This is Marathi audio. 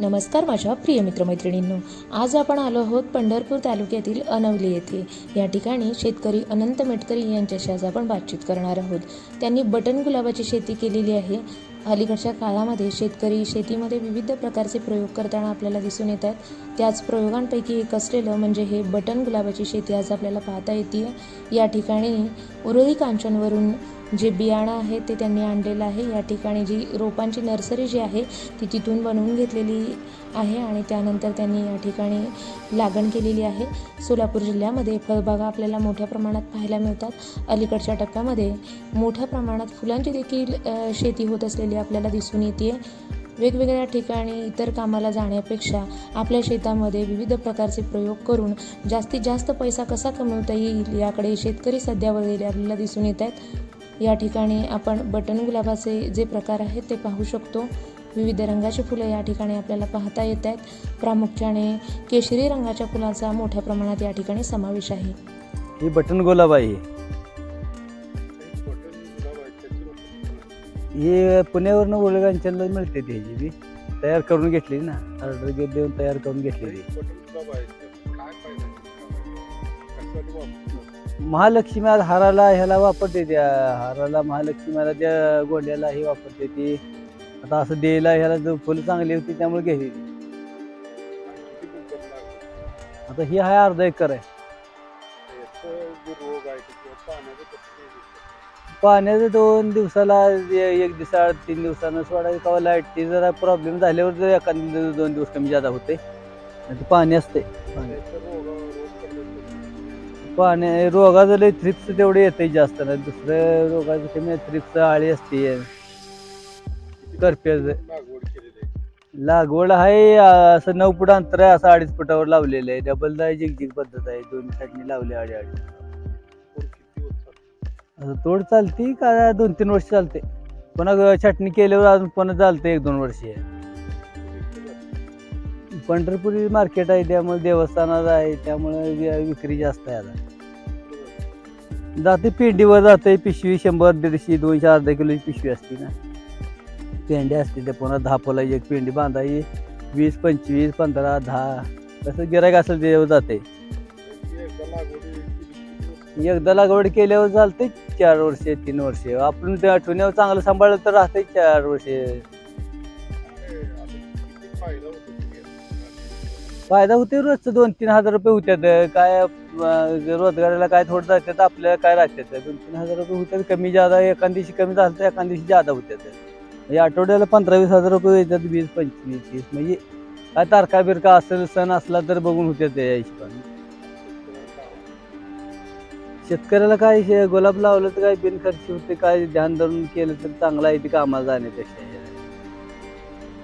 नमस्कार माझ्या प्रिय मित्रमैत्रिणींनो. आज आपण आलो आहोत पंढरपूर तालुक्यातील अनवली येथे. या ठिकाणी शेतकरी अनंत मेटकरी यांच्याशी आज आपण बातचीत करणार आहोत. त्यांनी बटन गुलाबाची शेती केलेली आहे. अलीकडच्या काळामध्ये शेतकरी शेतीमध्ये विविध प्रकारचे प्रयोग करताना आपल्याला दिसून येत आहेत त्याच प्रयोगांपैकी एक असलेलं म्हणजे हे बटन गुलाबाची शेती आज आपल्याला पाहता येते या ठिकाणी उरळी कांचनवरून जे बियाणं आहे ते त्यांनी आणलेलं आहे. या ठिकाणी जी रोपांची नर्सरी जी आहे ती तिथून बनवून घेतलेली आहे आणि त्यानंतर त्यांनी या ठिकाणी लागण केलेली आहे. सोलापूर जिल्ह्यामध्ये फळबागा आपल्याला मोठ्या प्रमाणात पाहायला मिळतात. अलीकडच्या टप्प्यामध्ये मोठ्या प्रमाणात फुलांची देखील शेती होत असलेली आपल्याला दिसून येते वेगवेगळ्या ठिकाणी इतर कामाला जाण्यापेक्षा आपल्या शेतामध्ये विविध प्रकारचे प्रयोग करून जास्तीत जास्त पैसा कसा कमवता येईल याकडे शेतकरी सध्या वळलेले आपल्याला दिसून येत आहेत. या ठिकाणी आपण बटन गुलाबाचे जे प्रकार आहेत ते पाहू शकतो. विविध रंगाची फुलं या ठिकाणी आपल्याला पाहता येत आहेत प्रामुख्याने केशरी रंगाच्या फुलांचा मोठ्या प्रमाणात या ठिकाणी समावेश आहे. ही बटन गुलाब आहे. ही पुण्यावरनं ओळगांच्याला मिळते ती ह्याची बी. तयार करून घेतली ना. ऑर्डर घेत देऊन तयार करून घेतलेली महालक्ष्मी आज हाराला ह्याला वापरते त्या हाराला महालक्ष्मीला त्या गोंड्याला हे वापरते ती. आता असं द्यायला ह्याला जो फुलं चांगली होती त्यामुळे घ्यायची. आता ही आहे अर्धा एकर आहे. पाण्याचं दोन दिवसाला एक दिवसा तीन दिवसानं सोडायचं किंवा लाईटची जरा प्रॉब्लेम झाल्यावर जर एखाद दोन दिवस कमी जादा होते पाणी असते पाणी. रोगाचं लय थ्रिप्स तेवढे येते जास्त नाही दुसरं रोगाचं कमी थ्रिप्स आळी असते. करप्याचं लागवड आहे. असं नऊ फूट अंतर आहे असं अडीच फुटावर लावलेलं आहे. डबल दाय जिगजिग पद्धत आहे. दोन साईडनी लावले आडी आडी असं तोड चालती का दोन तीन वर्ष चालते. पुन्हा छाटणी केल्यावर अजून पुन्हा चालते एक दोन वर्ष. पंढरपुरी मार्केट आहे त्यामुळे देवस्थानात आहे त्यामुळे विक्री जास्त आहे आता. जाते पेंडीवर जाते पिशवी शंभर दीडशे दोनशे अर्धा किलोची पिशवी असते ना. पेंडी असते ते पुन्हा दहा एक पेंडी बांधायची वीस पंचवीस पंधरा दहा तसं गिरायक असेल त्याच्यावर जाते. एकदा लागवड केल्यावर चालते चार वर्षे तीन वर्षे. आपण त्या आठवण्यावर चांगलं सांभाळलं तर राहते चार वर्षे. फायदा होते रोजचं दोन तीन हजार रुपये होत्यात. काय अं, रोजगाराला काय थोडं जातात आपल्याला काय राहतात दोन तीन हजार रुपये होतात कमी जादा एखाद दिवशी कमी झालं तर एखाद दिवशी जादा होत्यात. म्हणजे आठवड्याला पंधरा वीस हजार रुपये येतात वीस पंचवीस तीस. म्हणजे काय तारखा बिरका असेल सण असला तर बघून होत्या त्या हिशोबाने. शेतकऱ्याला काय शे- गुलाब लावलं तर काय बिनखर्ची होते काय ध्यान धरून केलं तर चांगलं आहे ते कामाला जाण्यापेक्षा.